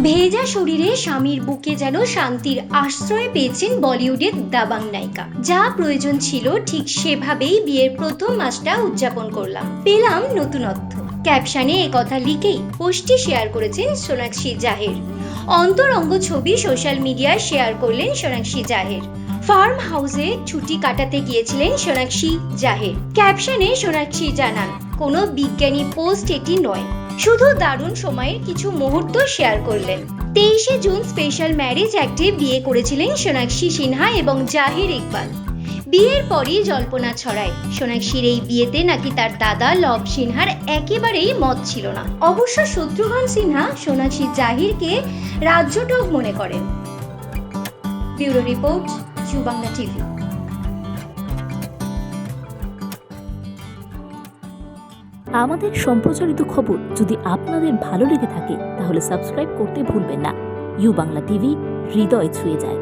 ভেজা শরীরে স্বামীর বুকে যেন শান্তির আশ্রয় পেয়েছেন বলিউডের দাবাং নায়িকা। যা প্রয়োজন ছিল, ঠিক সেভাবেই বিয়ের প্রথম মাসটা উদযাপন করলাম। পেলাম নতুনত্ব ক্যাপশনে কথা লিখেই পোস্টটি শেয়ার করেছেন সোনাক্ষী জাহের। অন্তরঙ্গ ছবি সোশ্যাল মিডিয়ায় শেয়ার করলেন সোনাক্ষী জাহের। ফার্ম হাউসে ছুটি কাটাতে গিয়েছিলেন সোনাক্ষী জাহের। ক্যাপশনে সোনাক্ষী জানান, কোনো বিজ্ঞানী পোস্ট এটি নয়। শুধু দারুণ সময়ের কিছু মুহূর্ত শেয়ার করলেন। তেইশে জুন স্পেশাল ম্যারেজ অ্যাক্টে বিয়ে করেছিলেন সোনাক্ষী সিনহা এবং জাহির ইকবাল। বিয়ের পরই জল্পনা ছড়ায়। সোনাক্ষীর এই বিয়েতে নাকি তার দাদা লব সিনহার একেবারেই মত ছিল না। অবশ্য শত্রুঘ্ন সিনহা সোনাক্ষী জাহিরকে রাজ্যটক মনে করেন। Bureau report Bangla TV. আমাদের সম্প্রচারিত খবর যদি আপনাদের ভালো লেগে থাকে, তাহলে সাবস্ক্রাইব করতে ভুলবেন না। ইউ বাংলা টিভি, হৃদয় ছুঁয়ে যায়।